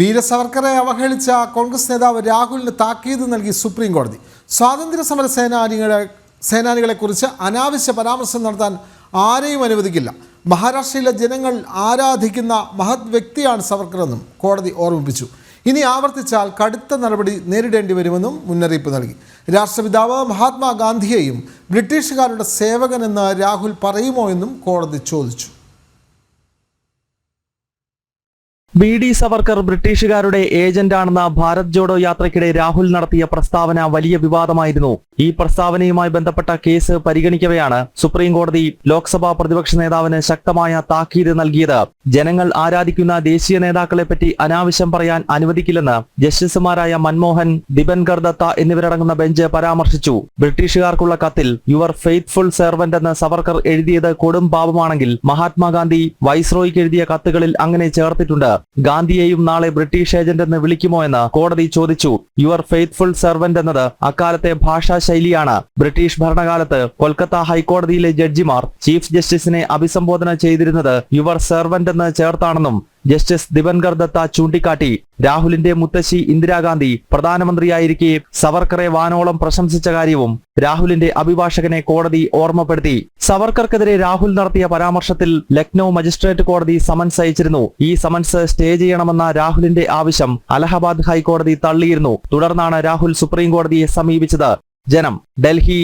വീരസവർക്കറെ അവഹേളിച്ച കോൺഗ്രസ് നേതാവ് രാഹുലിന് താക്കീത് നൽകി സുപ്രീം കോടതി. സ്വാതന്ത്ര്യ സമര സേനാനികളെ സേനാനികളെക്കുറിച്ച് അനാവശ്യ പരാമർശം നടത്താൻ ആരെയും അനുവദിക്കില്ല. മഹാരാഷ്ട്രയിലെ ജനങ്ങൾ ആരാധിക്കുന്ന മഹത് വ്യക്തിയാണ് സവർക്കറെന്നും കോടതി ഓർമ്മിപ്പിച്ചു. ഇനി ആവർത്തിച്ചാൽ കടുത്ത നടപടി നേരിടേണ്ടി വരുമെന്നും മുന്നറിയിപ്പ് നൽകി. രാഷ്ട്രപിതാവ് മഹാത്മാഗാന്ധിയെയും ബ്രിട്ടീഷുകാരുടെ സേവകനെന്ന് രാഹുൽ പറയുമോ എന്നും കോടതി ചോദിച്ചു. ബി ഡി സവർക്കർ ബ്രിട്ടീഷുകാരുടെ ഏജന്റാണെന്ന ഭാരത് ജോഡോ യാത്രയ്ക്കിടെ രാഹുൽ നടത്തിയ പ്രസ്താവന വലിയ വിവാദമായിരുന്നു. ഈ പ്രസ്താവനയുമായി ബന്ധപ്പെട്ട കേസ് പരിഗണിക്കവെയാണ് സുപ്രീം കോടതി ലോക്സഭാ പ്രതിപക്ഷ നേതാവിന് ശക്തമായ താക്കീത് നൽകിയത്. ജനങ്ങൾ ആരാധിക്കുന്ന ദേശീയ നേതാക്കളെപ്പറ്റി അനാവശ്യം പറയാൻ അനുവദിക്കില്ലെന്ന് ജസ്റ്റിസുമാരായ മൻമോഹൻ ദിബൻകർ ദത്ത എന്നിവരടങ്ങുന്ന ബെഞ്ച് പരാമർശിച്ചു. ബ്രിട്ടീഷുകാർക്കുള്ള കത്തിൽ യുവർ ഫെയ്ത്ത്ഫുൾ സെർവന്റ് എന്ന് സവർക്കർ എഴുതിയത് കൊടും പാപമാണെങ്കിൽ മഹാത്മാഗാന്ധി വൈസ്രോയ്ക്ക് എഴുതിയ കത്തുകളിൽ അങ്ങനെ ചേർത്തിട്ടുണ്ട്. ഗാന്ധിയെയും നാളെ ബ്രിട്ടീഷ് ഏജന്റ് എന്ന് വിളിക്കുമോ എന്ന് കോടതി ചോദിച്ചു. യുവർ ഫെയ്ത്ത്ഫുൾ സെർവന്റ് എന്നത് അക്കാലത്തെ ഭാഷാ ശൈലിയാണ് ബ്രിട്ടീഷ് ഭരണകാലത്ത് കൊൽക്കത്ത ഹൈക്കോടതിയിലെ ജഡ്ജിമാർ ചീഫ് ജസ്റ്റിസിനെ അഭിസംബോധന ചെയ്തിരുന്നത് യുവർ സെർവന്റ് എന്ന് ചേർത്താണെന്നും ജസ്റ്റിസ് ദിബൻകർ ദത്ത ചൂണ്ടിക്കാട്ടി. രാഹുലിന്റെ മുത്തശ്ശി ഇന്ദിരാഗാന്ധി പ്രധാനമന്ത്രിയായിരിക്കെ സവർക്കറെ വാനോളം പ്രശംസിച്ച കാര്യവും രാഹുലിന്റെ അഭിഭാഷകനെ കോടതി ഓർമ്മപ്പെടുത്തി. സവർക്കർക്കെതിരെ രാഹുൽ നടത്തിയ പരാമർശത്തിൽ ലക്നൌ മജിസ്ട്രേറ്റ് കോടതി സമൻസ് അയച്ചിരുന്നു. ഈ സമൻസ് സ്റ്റേ ചെയ്യണമെന്ന രാഹുലിന്റെ ആവശ്യം അലഹബാദ് ഹൈക്കോടതി തള്ളിയിരുന്നു. തുടർന്നാണ് രാഹുൽ സുപ്രീം കോടതിയെ സമീപിച്ചത്. ജനം ഡൽഹി